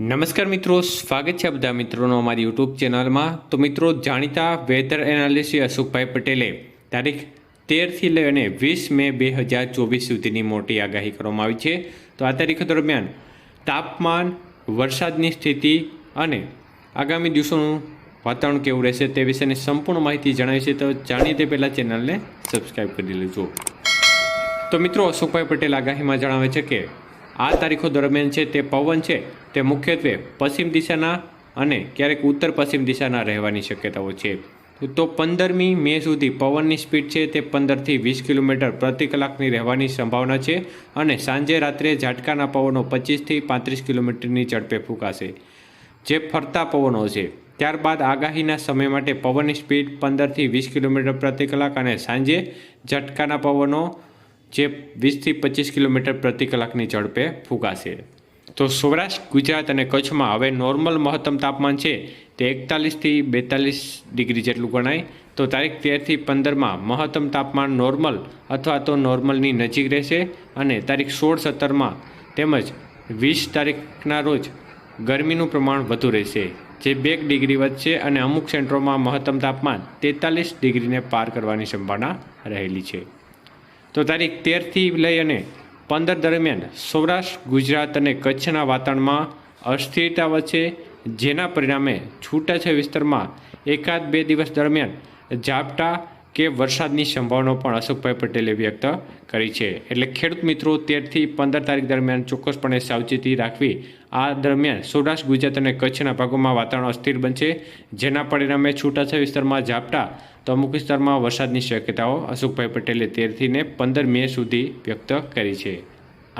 નમસ્કાર મિત્રો, સ્વાગત છે બધા મિત્રોનો અમારી યુટ્યુબ ચેનલમાં. તો મિત્રો, જાણીતા વેધર એનાલિસ્ટ અશોકભાઈ પટેલે તારીખ તેરથી લઈ અને વીસ મે બે હજાર ચોવીસ સુધીની મોટી આગાહી કરવામાં આવી છે. તો આ તારીખો દરમિયાન તાપમાન, વરસાદની સ્થિતિ અને આગામી દિવસોનું વાતાવરણ કેવું રહેશે તે વિશેની સંપૂર્ણ માહિતી જણાવી છે. તો જાણીએ તે પહેલાં ચેનલને સબસ્ક્રાઈબ કરી લેજો. તો મિત્રો, અશોકભાઈ પટેલ આગાહીમાં જણાવે છે કે આ તારીખો દરમિયાન છે, તે પવન છે, તે મુખ્યત્વે પશ્ચિમ દિશાના અને ક્યારેક ઉત્તર પશ્ચિમ દિશાના રહેવાની શક્યતાઓ છે. તો પંદરમી મે સુધી પવનની સ્પીડ છે, તે પંદરથી વીસ કિલોમીટર પ્રતિ કલાકની રહેવાની સંભાવના છે અને સાંજે રાત્રે ઝાટકાના પવનો પચીસથી પાંત્રીસ કિલોમીટરની ઝડપે ફૂંકાશે. જે ફરતા પવનો છે, ત્યારબાદ આગાહીના સમય માટે પવનની સ્પીડ પંદરથી વીસ કિલોમીટર પ્રતિ કલાક અને સાંજે ઝટકાના પવનો જે વીસથી પચીસ કિલોમીટર પ્રતિ કલાકની ઝડપે ફૂંકાશે. તો સૌરાષ્ટ્ર, ગુજરાત અને કચ્છમાં હવે નોર્મલ મહત્તમ તાપમાન છે તે એકતાલીસથી બેતાલીસ ડિગ્રી જેટલું ગણાય. તો તારીખ તેરથી પંદરમાં મહત્તમ તાપમાન નોર્મલ અથવા તો નોર્મલની નજીક રહેશે અને તારીખ સોળ સત્તરમાં તેમજ વીસ તારીખના રોજ ગરમીનું પ્રમાણ વધુ રહેશે, જે બે ડિગ્રી વધશે અને અમુક સેન્ટરોમાં મહત્તમ તાપમાન તેતાલીસ ડિગ્રીને પાર કરવાની સંભાવના રહેલી છે. તો તારીખ તેરથી લઈ અને પંદર દરમિયાન સૌરાષ્ટ્ર, ગુજરાત અને કચ્છના વાતાવરણમાં અસ્થિરતા વચ્ચે જેના પરિણામે છૂટાછવાયા વિસ્તારમાં એકાદ બે દિવસ દરમિયાન ઝાપટા કે વરસાદની સંભાવનાઓ પણ અશોકભાઈ પટેલે વ્યક્ત કરી છે. એટલે ખેડૂત મિત્રો, તેરથી પંદર તારીખ દરમિયાન ચોક્કસપણે સાવચેતી રાખવી. આ દરમિયાન સૌરાષ્ટ્ર, ગુજરાત અને કચ્છના ભાગોમાં વાતાવરણ અસ્થિર બનશે. જેના પરિણામે છૂટાછા વિસ્તારમાં ઝાપટા, તો અમુક વિસ્તારમાં વરસાદની શક્યતાઓ અશોકભાઈ પટેલે તેરથી ને પંદર મે સુધી વ્યક્ત કરી છે.